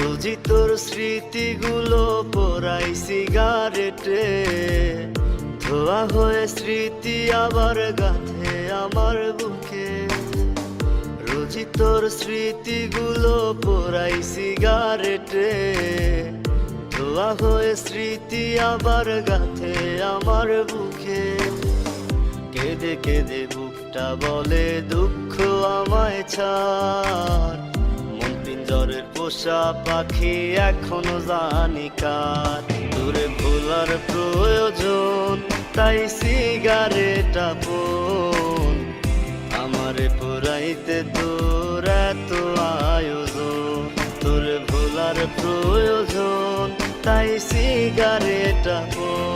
রোজি তোর স্মৃতিগুলো পোড়াই সিগারেটে। ধোয়া হয়ে স্মৃতি আবার গাথে আমার বুকে। রোজি তোর স্মৃতিগুলো পোড়াই সিগারেটে। ধোয়া হয়ে স্মৃতি আবার গাথে আমার বুকে। কেঁদে কেঁদে বুকটা বলে দুঃখ আমায় ছাড়। পোষা পাখি এখনও জানি কার। দূরে ভোলার প্রয়োজন, তাই সিগারেট আপন আমারে পুরাইতে তোর এত আয়োজন, তোর ভোলার প্রয়োজন, তাই সিগারেট আপন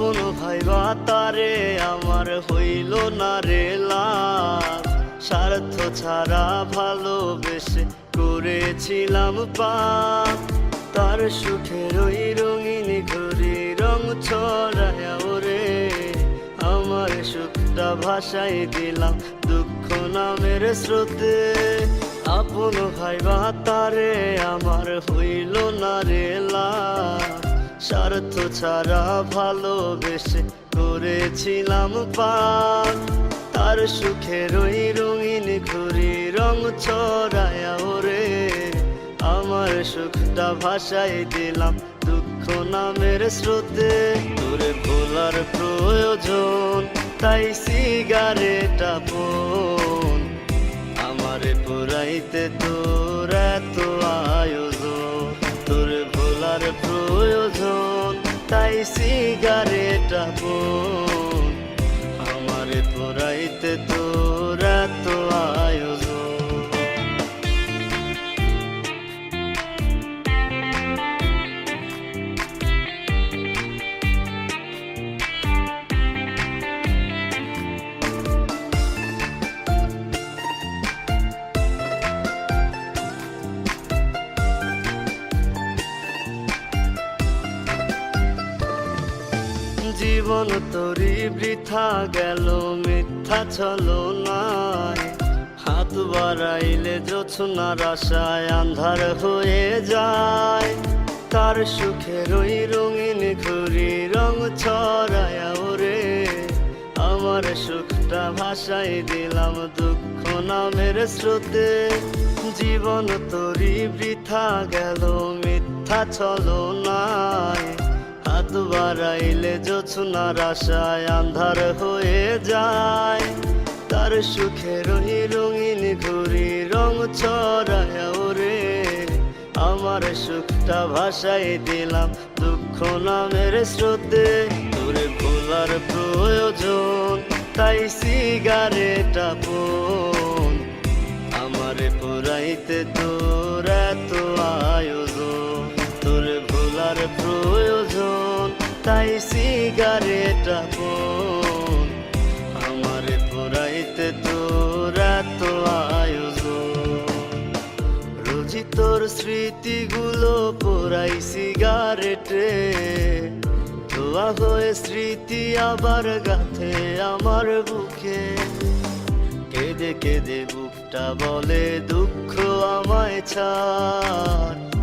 আপন ভাইবা তারে আমার হইল না রে লাভ স্বার্থ ছাড়া ভালোবেসে করেছিলাম পাপ। তার সুখের ওই রঙিন ঘুরি রং ছড়ায় ওরে। আমার সুখটা ভাষাই দিলাম দুঃখ নামের স্রোতে। আপন ভাইবা তারে আমার হইল না রে লাভ স্বার্থ ছাড়া ভালোবেসে করেছিলাম পান তার সুখের ওই রঙিন ঘুরি রং ছড়ায় ওরে। আমার সুখটা ভাষাই দিলাম দুঃখ নামের স্রোতে। তোরে ভোলার প্রয়োজন, তাই সিগারেট আপন আমারে পুরাইতে তোর এত আয়োজন। সিগারেট আপন জীবন তরি বৃথা গেল, মিথ্যা ছলো নাই। হাত বাড়াইলে জোছনার আশায় আন্ধার হয়ে যায়। তার সুখের ওই রঙিন ঘুরি রং ছড়ায় ওরে। আমার সুখটা ভাষাই দিলাম দুঃখ নামের স্রোতে। জীবন তরি বৃথা গেল, মিথ্যা ছলো নাই। হাত বাড়াইলে জোছনার আশায় আন্ধার হয়ে যায়। তার সুখে ওই রঙিন ঘুরি রং ছড়ায় ওরে। আমার সুখটা ভাষাই দিলাম দুঃখ নামের স্রোতে। তোরে ভোলার প্রয়োজন, তাই সিগারেট আপন। আমারে পুরাইতে তোর এত তাই সিগারেট আমারে পুরাইতে তোর এত আয়োজন। রোজি তোর স্মৃতিগুলো পোড়াই সিগারেটে। ধোয়া হয়ে স্মৃতি আবার গাথে আমার বুকে। কেঁদে কেঁদে বুকটা বলে দুঃখ আমায় ছাড়।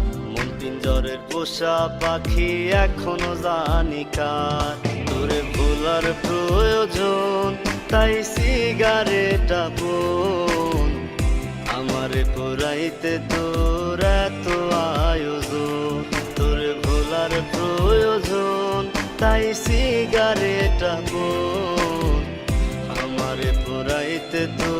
পিঞ্জরের পোষা পাখি এখনও জানি কার। তোরে ভোলার প্রয়োজন, তাই সিগারেট আপন আমারে পুরাইতে তোর এত আয়োজন। তোর ভোলার প্রয়োজন, তাই সিগারেট আপন আমারে পুরাইতে তোর